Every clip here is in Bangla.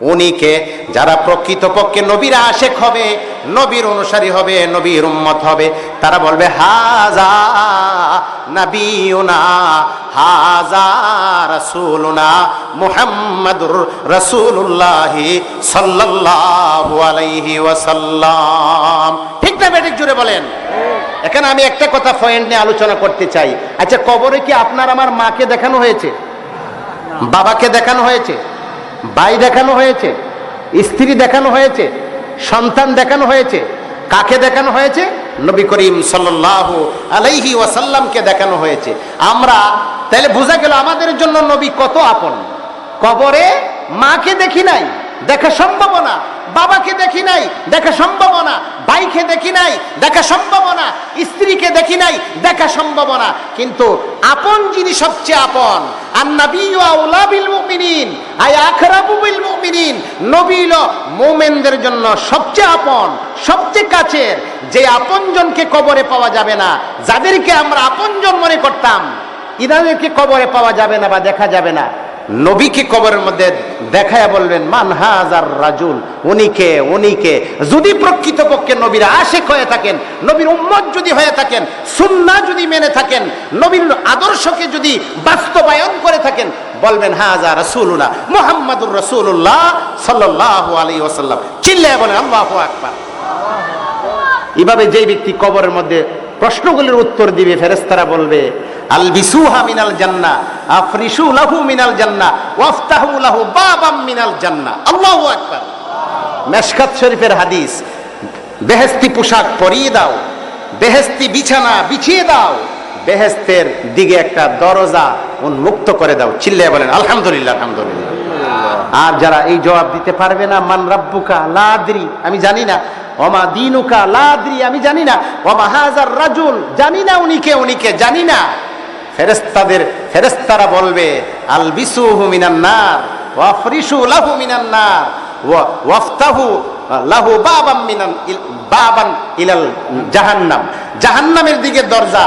উনিকে যারা প্রকৃতপক্ষে নবীর আশেক হবে, নবীর অনুসারী হবে, নবীর উম্মত হবে, তারা বলবে, হাজা নবীনা হাজা রাসূলুনা মুহাম্মাদুর রাসূলুল্লাহি সাল্লাল্লাহু আলাইহি ওয়াসাল্লাম। ঠিক না বেঠিক জুড়ে বলেন? এখানে আমি একটা কথা পয়েন্ট নিয়ে আলোচনা করতে চাই। আচ্ছা কবরে কি আপনার আমার মাকে দেখানো হয়েছে? বাবাকে দেখানো হয়েছে? ভাই দেখানো হয়েছে, স্ত্রী দেখানো হয়েছে, সন্তান দেখানো হয়েছে, কাকে দেখানো হয়েছে? নবী করিম সাল্লাহ আলাইহি ওয়াসাল্লামকে দেখানো হয়েছে। আমরা, তাহলে বোঝা গেল আমাদের জন্য নবী কত আপন। কবরে মাকে দেখি নাই। দেখা সম্ভব না। বাবাকে দেখি নাই, দেখা সম্ভব না। ভাইকে দেখি নাই, দেখা সম্ভব না। স্ত্রীকে দেখি নাই, দেখা সম্ভব না। কিন্তু আপন যিনি সবচেয়ে আপন আর নবী আউলা বিল মুমিনিন আই মুমিনদের জন্য সবচেয়ে আপন, সবচেয়ে কাছের। যে আপনজনকে কবরে পাওয়া যাবে না, যাদেরকে আমরা আপনজন মনে করতাম ইনাদেরকে কবরে পাওয়া যাবে না বা দেখা যাবে না। নবীকে কবরের মধ্যে দেখায়া বলবেন মানহাজার রাজুল উনিকে উনিকে যদি প্রকৃতপক্ষে নবীর আশেক হয়ে থাকেন, নবীর উম্মত যদি হয়ে থাকেন সুন্না যদি মেনে থাকেন, নবীর আদর্শকে যদি বাস্তবায়ন করে থাকেন, বলবেন, হাজা রসুল্লাহ মোহাম্মদুর রসুল্লাহ সাল্লাহ আলী ওসাল্লাম চিল্লায় বলেন, আল্লাহ আকবার। এভাবে যেই ব্যক্তি কবরের মধ্যে প্রশ্নগুলির উত্তর দিবে ফেরেস্তারা বলবে আল বিসুহা মিনাল জান্না আফরিসু লাহু মিনাল জান্না ওয়াফতাহু লাহু বাবাম মিনাল জান্না আল্লাহু আকবার। মেশকাত শরীফের হাদিস বেহেস্তি পোশাক পরিয়ে দাও বেহেস্তি বিছানা বিছিয়ে দাও বেহেস্তের দিকে একটা দরজা উন্মুক্ত করে দাও চিল্লায় বলেন, আলহামদুলিল্লাহ আলহামদুলিল্লাহ। আর যারা এই জবাব দিতে পারবে না, মান রাব্বুকা লাদ্রি, আমি জানি না, ওমা দিনুকা লাদ্রি, আমি জানি না, ওমা হাজার রাজুল, জানি না উনিকে উনিকে জানি না। ফেরেস্তাদের ফেরেস্তারা বলবে আল বিসুহু মিনান নার ওয়াফরিসু লাহু মিনান নার ওয়াফতাহু লাহু বাবাম মিনান বাবান ইলাল জাহান্নাম। জাহান্নামের দিকে দরজা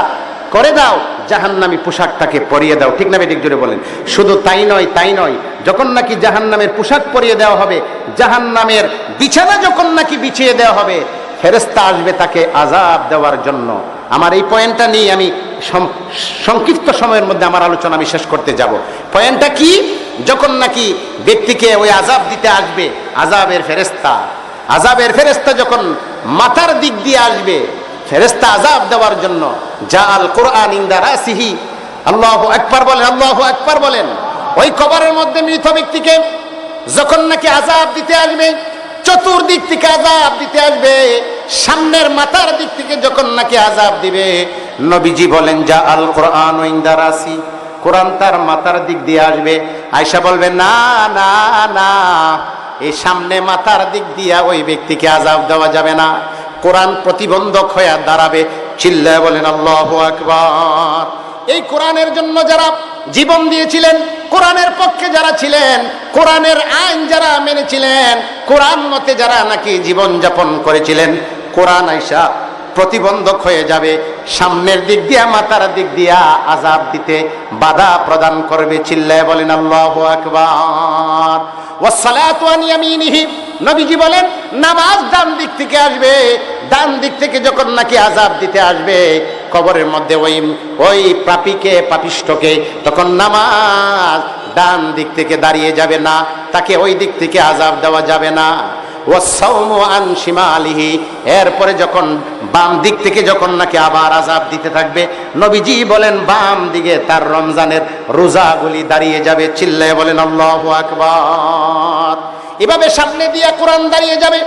করে দাও, জাহান্নামী পোশাক তাকে পরিয়ে দাও। ঠিক না বেঠিক জুড়ে বলেন? শুধু তাই নয় তাই নয়, যখন নাকি জাহান্নামের পোশাক পরিয়ে দেওয়া হবে, জাহান্নামের বিছানা যখন নাকি বিছিয়ে দেওয়া হবে ফেরেস্তা আসবে তাকে আজাব দেওয়ার জন্য। আমার এই পয়েন্টটা নিয়ে আমি সংক্ষিপ্ত সময়ের মধ্যে আমার আলোচনা আমি শেষ করতে যাব। পয়েন্টটা কি? যখন নাকি ব্যক্তিকে ওই আজাব দিতে আসবে আজাবের ফেরেস্তা আজাবের ফেরেস্তা যখন মাথার দিক দিয়ে আসবে ফেরেস্তা আজাব দেওয়ার জন্য জাল কোরআন ইন্দা রাসিহি, আল্লাহ একবার বলেন, আল্লাহ একবার বলেন, ওই কবরের মধ্যে মৃত ব্যক্তিকে যখন নাকি আজাব দিতে আসবে, চতুর্দিক থেকে আজাব দিতে আসবে সামনের মাথার দিক থেকে যখন নাকি আজাব দিবে, নবীজি বলেন, যা আল কোরআন ইন্দা রাসি। কোরআন তার মাথার দিক দিয়ে আসবে। আয়সা বলবে, না না না, এই সামনে মাথার দিক দিয়া ওই ব্যক্তিকে আজাব দেওয়া যাবে না। কোরআন প্রতিবন্ধক হয়ে দাঁড়াবে। চিল্লায় বলেন, আল্লাহ আকবার। এই কোরআনের জন্য যারা জীবন দিয়েছিলেন, কোরআনের পক্ষে যারা ছিলেন, কোরআনের আইন যারা মেনেছিলেন, কোরআন মতে যারা নাকি জীবন যাপন করেছিলেন কোরআন আইসা প্রতিবন্ধক হয়ে যাবে। সামনের দিক দিয়া মাতার দিক দিয়া আজাব দিতে বাধা প্রদান করবে। চিল্লায় বলেন, আল্লাহ আকবার। নবীজি বলেন, নামাজ ডান দিক থেকে আসবে। ডান দিক থেকে যখন নাকি আজাব দিতে আসবে, কবরের মধ্যে ওই ওই পাপিকে পাপিষ্টকে তখন নামাজ ডান দিক থেকে দাঁড়িয়ে যাবে না। তাকে ওই দিক থেকে আজাব দেওয়া যাবে না। আন শিমালিহি, এরপরে যখন বাম দিক থেকে যখন নাকি আবার আজাব দিতে থাকবে, নবীজি বলেন, বাম দিকে তার রমজানের রোজাগুলি দাঁড়িয়ে যাবে, চিল্লায় বলেন, আল্লাহু আকবার। এভাবে সামনে দিয়ে কোরআন দাঁড়িয়ে যাবে,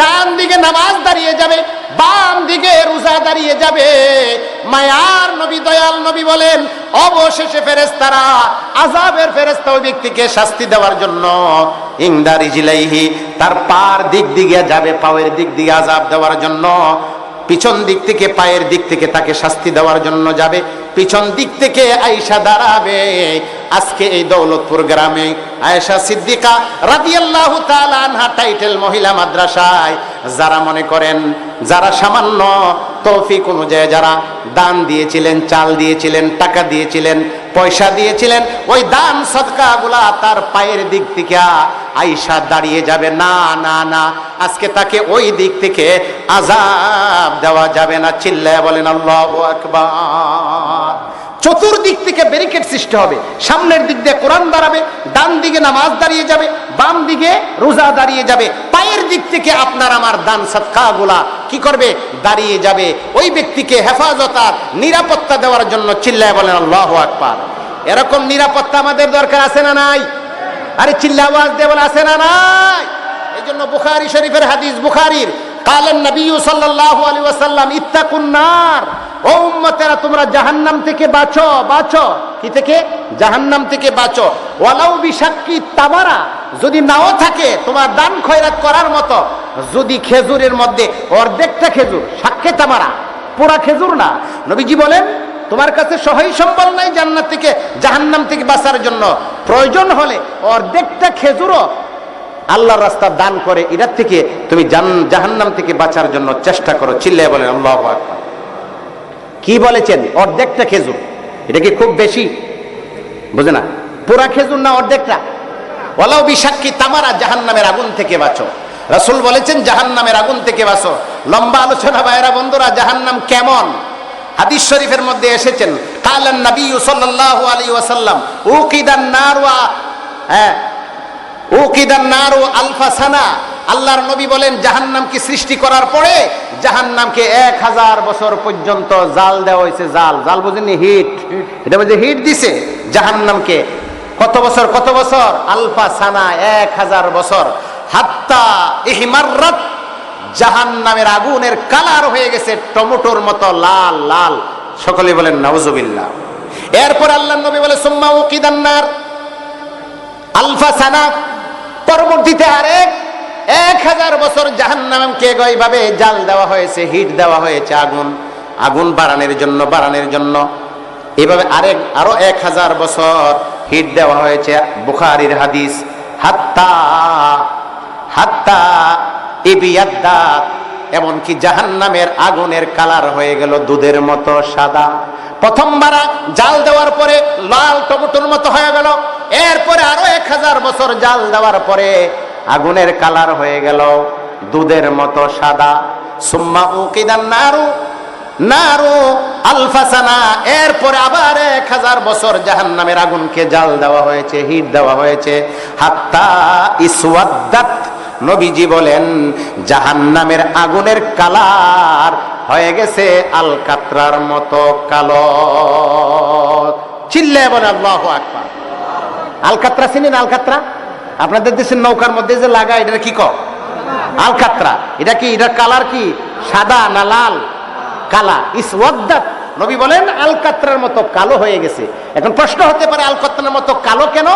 ডান দিকে নামাজ দাঁড়িয়ে যাবে, বাম দিকে রোজা দাঁড়িয়ে যাবে। মায়ার নবী, দয়াল নবী বলেন, অবশেষে ফেরেস্তারা আজাবের ফেরেস্তা ওই ব্যক্তিকে শাস্তি দেওয়ার জন্য ইংদারি জিলাইহি তার পার দিক দিকে যাবে, পাওয়ের দিক দিকে আজাব দেওয়ার জন্য। পিছন দিক থেকে, পায়ের দিক থেকে তাকে শাস্তি দেওয়ার জন্য যাবে। পিছন দিক থেকে আয়সা দাঁড়াবে। আজকে এই দৌলতপুর গ্রামে আয়েশা সিদ্দিকা রাদিয়াল্লাহু তাআলা আনহা টাইটেল মহিলা মাদ্রাসায়, যারা মনে করেন যারা সামান্য তৌফিক অনুযায়ী যারা দান দিয়েছিলেন, চাল দিয়েছিলেন, টাকা দিয়েছিলেন, পয়সা দিয়েছিলেন, ওই দান সদকাগুলা তার পায়ের দিক থেকে আইসা দাঁড়িয়ে যাবে। না না না, আজকে তাকে ওই দিক থেকে আজাব দেওয়া যাবে না। চিল্লায় বলেন, আল্লাহ আকবার। চতুর্দিক থেকে ব্যারিকেড সৃষ্টি হবে। সামনের দিক দিয়ে কোরআন দাঁড়াবে, ডান দিকে নামাজ দাঁড়িয়ে যাবে, বাম দিকে রোজা দাঁড়িয়ে যাবে। পায়ের দিক থেকে আপনার আমার দান সৎকাগুলা কি করবে? দাঁড়িয়ে যাবে। ওই ব্যক্তিকে হেফাজত আর নিরাপত্তা দেওয়ার জন্য চিল্লায় বলেন, আল্লাহ আকবার। এরকম নিরাপত্তা আমাদের দরকার আছে না নাই? আরে চিল্লা আওয়াজ বলে, আছে না নাই? এই জন্য বুখারি শরীফের হাদিস বুখারির, কালেন নবী সাল্লাল্লাহু আলাইহি ওয়াসাল্লাম, ইত্তাকুন নার। ও উম্মতেরা, তোমরা জাহান্নাম থেকে বাঁচো বাঁচো। কি থেকে? জাহান্নাম থেকে বাঁচো। ওয়ালাউ বিশাক্কি তামারা, যদি নাও থাকে, তোমার দান খয়রাত করার মতো। যদি খেজুরের মধ্যে অর্ধেকটা খেজুর, সাক্ষে তামারা, পোড়া খেজুর না। নবীজি বলেন, তোমার কাছে সহায় সম্বল নাই জান্নাত থেকে, জাহান্নাম থেকে বাঁচার জন্য। প্রয়োজন হলে অর্ধেকটা খেজুরও আল্লাহর রাস্তা দান করে, এটার থেকে তুমি জাহান্নাম থেকে বাঁচার জন্য চেষ্টা করো, চিল্লায় বলেন, আল্লাহ কি বলেছেন? অর্ধেকটা খেজুর। এটা কি খুব বেশি? বুঝে না? পুরা খেজুর না অর্ধেকটা? ওলাও বিষাক্কি তামারা জাহান্নামের আগুন থেকে বাঁচো। রাসূল বলেছেন, জাহান্নামের আগুন থেকে বাঁচো। লম্বা আলোচনা বাইরা বন্ধুরা, জাহান্নাম কেমন? হাদিস শরীফের মধ্যে এসেছেন, কালান নবী সাল্লাল্লাহু আলাইহি ওয়াসাল্লাম, উকিদান নার ওয়া হ্যাঁ উকিদান নার আলফা সানা আল্লাহর নবী বলেন, জাহান্নামকে সৃষ্টি করার পরে জাহান্নামকে এক হাজার বছর পর্যন্ত জাল দেওয়া হয়েছে, জাল। জাল বুঝেননি, হিট। এটা বলছে, হিট দিছে জাহান্নামকে। কত বছর কত বছর? আলফা সানা, এক হাজার বছর। হাত্তা ইহমাররাত জাহান্নামের আগুনের কালার হয়ে গেছে টমেটোর মতো লাল লাল। সকলে বলেন, নাউজুবিল্লাহ। এরপর আল্লাহ নবী বলে, সুম্মা উকিদান্নার আলফা সানা, পরবর্তীতে আরেক এক হাজার বছর জাহান্নামকে এইভাবে জাল দেওয়া হয়েছে, হিট দেওয়া হয়েছে আগুন। আগুন বাড়ানোর জন্য বাড়ানোর জন্য। এভাবে আরেক, আরও এক হাজার বছর হিট দেওয়া হয়েছে বুখারির হাদিস। হাত্তা হাত্তা ইবিয়াদ্দাত এমনকি জাহান্নামের আগুনের কালার হয়ে গেল দুধের মতো সাদা। প্রথমবার জাল দেওয়ার পরে লাল টমেটোর মতো হয়ে গেল, এরপরে আরও এক হাজার বছর জাল দেওয়ার পরে আগুনের কালার হয়ে গেল দুধের মতো সাদা। সুম্মা উকিদান নারু নারু আলফাসানা, এরপরে আবার এক হাজার বছর জাহান্নামের আগুনকে জাল দেওয়া হয়েছে, হিট দেওয়া হয়েছে। হাত্তা ইসওয়াদ্দাত নবীজি বলেন, জাহান্নামের আগুনের কালার হয়ে গেছে আলকাত্রার মতো কালো। চিল্লে বলে আল্লাহ আকবার। আলকাত্রা চিনেন আলকাত্রা? আপনাদের দেশের নৌকার মধ্যে যে লাগা এটা কি কর আলকাত্রা। এটা কি এটার কালার কি? সাদা না লাল? কালা। ইস ইসওয়াদ্দাত নবী বলেন, আলকাত্রার মতো কালো হয়ে গেছে। এখন প্রশ্ন হতে পারে, আলকাত্রার মতো কালো কেন?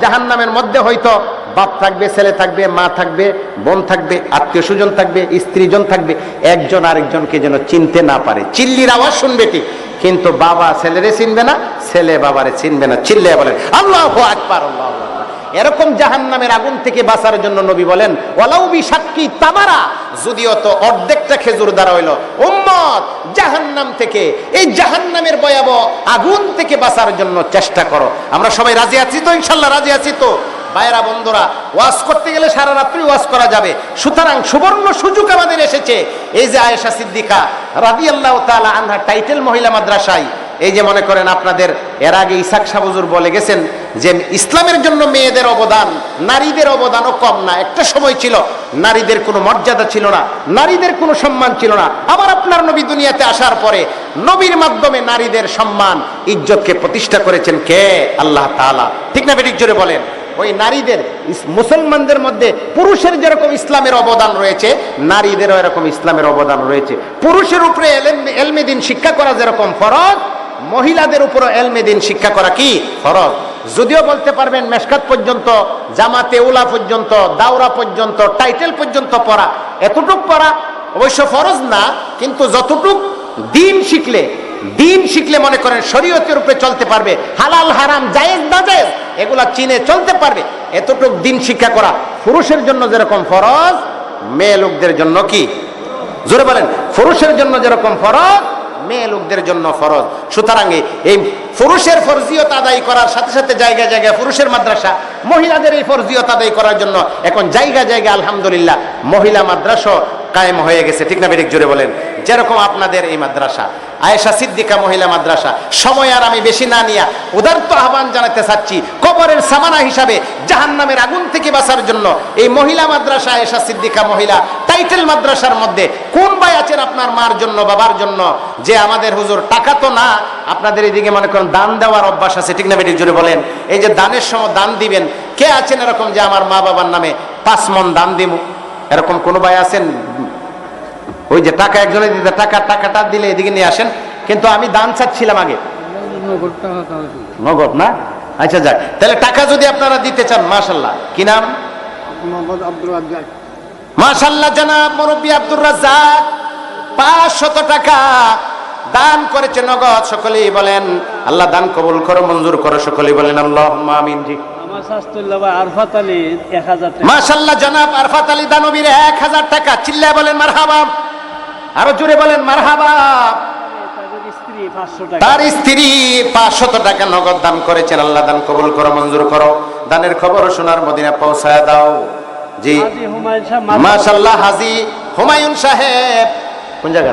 জাহান নামের মধ্যে হয়তো বাপ থাকবে, ছেলে থাকবে, মা থাকবে, বোন থাকবে, আত্মীয় স্বজন থাকবে, স্ত্রীজন থাকবে, একজন আরেকজনকে যেন চিনতে না পারে। চিল্লির আওয়াজ শুনবে ঠিক কিন্তু বাবা ছেলেরে চিনবে না, ছেলে বাবারে চিনবে না। চিল্লে বলেন, আল্লাহ আকবার, আল্লাহ এরকম জাহান নামের আগুন থেকে বাঁচার জন্য নবী বলেন ওলাউ সাক্ষী তামারা। যদিও তো অর্ধেকটা খেজুর দ্বারা হইল। উম্মত, জাহান্নাম থেকে, এই জাহান্নামের ভয়াবহ আগুন থেকে বাঁচার জন্য চেষ্টা করো। আমরা সবাই রাজি আছি তো? ইনশাল্লাহ রাজি আছি তো? ভাইয়েরা, বন্ধুরা ওয়াজ করতে গেলে সারা রাত্রি ওয়াজ করা যাবে। সুতরাং সুবর্ণ সুযোগ আমাদের এসেছে। এই যে আয়েশা সিদ্দিকা রাদি আল্লাহ তালা আনহা টাইটেল মহিলা মাদ্রাসায়, এই যে মনে করেন আপনাদের, এর আগে ইসাক সাবুজুর বলে গেছেন যে ইসলামের জন্য মেয়েদের অবদান, নারীদের অবদানও কম না। একটা সময় ছিল, নারীদের কোনো মর্যাদা ছিল না, নারীদের কোনো সম্মান ছিল না। আবার আপনার নবী দুনিয়াতে আসার পরে নবীর মাধ্যমে নারীদের সম্মান, ইজ্জতকে প্রতিষ্ঠা করেছেন কে? আল্লাহ তাআলা। ঠিক না বেটিক জোরে বলেন। ওই নারীদের মুসলমানদের মধ্যে পুরুষের যেরকম ইসলামের অবদান রয়েছে, নারীদেরও এরকম ইসলামের অবদান রয়েছে। পুরুষের উপরে এলেম- দিন শিক্ষা করা যেরকম ফরজ, মহিলাদের উপরও এলমে দিন শিক্ষা করা কি ফরজ? যদিও বলতে পারবেন মেশকাত পর্যন্ত, জামাতে উলা পর্যন্ত, দাওরা পর্যন্ত, টাইটেল পর্যন্ত পড়া, এতটুক পড়া অবশ্য ফরজ না, কিন্তু যতটুক দিন শিখলে দিন শিখলে মনে করেন শরীয়তের উপরে চলতে পারবে। হালাল, হারাম, জায়েজ না জায়েজ এগুলা চিনে চলতে পারবে। এতটুক দিন শিক্ষা করা পুরুষের জন্য যেরকম ফরজ, মেয়ে লোকদের জন্য কি? জোরে বলেন, পুরুষের জন্য যেরকম ফরজ, মেয়ে লোকদের জন্য ফরজ। সুতরাং এই পুরুষের ফরজিয়ত আদায় করার সাথে সাথে জায়গায় জায়গায় পুরুষের মাদ্রাসা, মহিলাদের এই ফরজিয়ত আদায় করার জন্য এখন জায়গা জায়গা আলহামদুলিল্লাহ মহিলা মাদ্রাসা কায়েম হয়ে গেছে। ঠিক না বেরিক জুড়ে বলেন? যেরকম আপনাদের এই মাদ্রাসা, আয়েশা সিদ্দিকা মহিলা মাদ্রাসা, সময় আর আমি বেশি না নিয়া উদার্ত আহ্বান জানাতে চাচ্ছি, কবরের সামানা হিসাবে জাহান্নামের আগুন থেকে বাঁচার জন্য এই মহিলা মাদ্রাসা, আয়েশা সিদ্দিকা মহিলা টাইটেল মাদ্রাসার মধ্যে কোন ভাই আছেন আপনার মার জন্য, বাবার জন্য? যে আমাদের হুজুর টাকা তো না, আপনাদের এদিকে মনে করেন দান দেওয়ার অভ্যাস আছে, ঠিক না বেটিক জুড়ে বলেন? এই যে দানের সময় দান দিবেন, কে আছেন এরকম যে আমার মা বাবার নামে পাঁচ মন দান দিব এরকম কোনো ভাই আছেন? ওই যে টাকা একজনে দিতে টাকা টাকাটা দিলে এদিকে নিয়ে আসেন। কিন্তু আমি দান চাচ্ছিলাম আগে। নগদ না? আচ্ছা যাক। তাহলে টাকা যদি আপনারা দিতে চান মাশাল্লাহ কি নাম? মাশাল্লাহ জানাব মুরব্বী আব্দুর রাজ্জাক। পাঁচশত টাকা দান করেছে নগদ সকলেই বলেন আল্লাহ দান কবুল করো মঞ্জুর করো সকলেই বলেন আল্লাহ আমিন জি। আমার আরফাত আলী এক হাজার টাকা। মাশাল্লাহ জানাব আরফাত আলী দানবীর এক হাজার টাকা। চিল্লায় বলেন মারহাবা। আরও জোরে বলেন মারহাবা। তার স্ত্রী পাঁচশত টাকা নগদ দান করেছেন আল্লাহ দান কবুল করো মঞ্জুর করো। দানের খবর শোনার মদিনা পৌঁছায় দাও। জি। মাশাল্লাহ হাজি হুমায়ুন সাহেব। কোন জায়গা?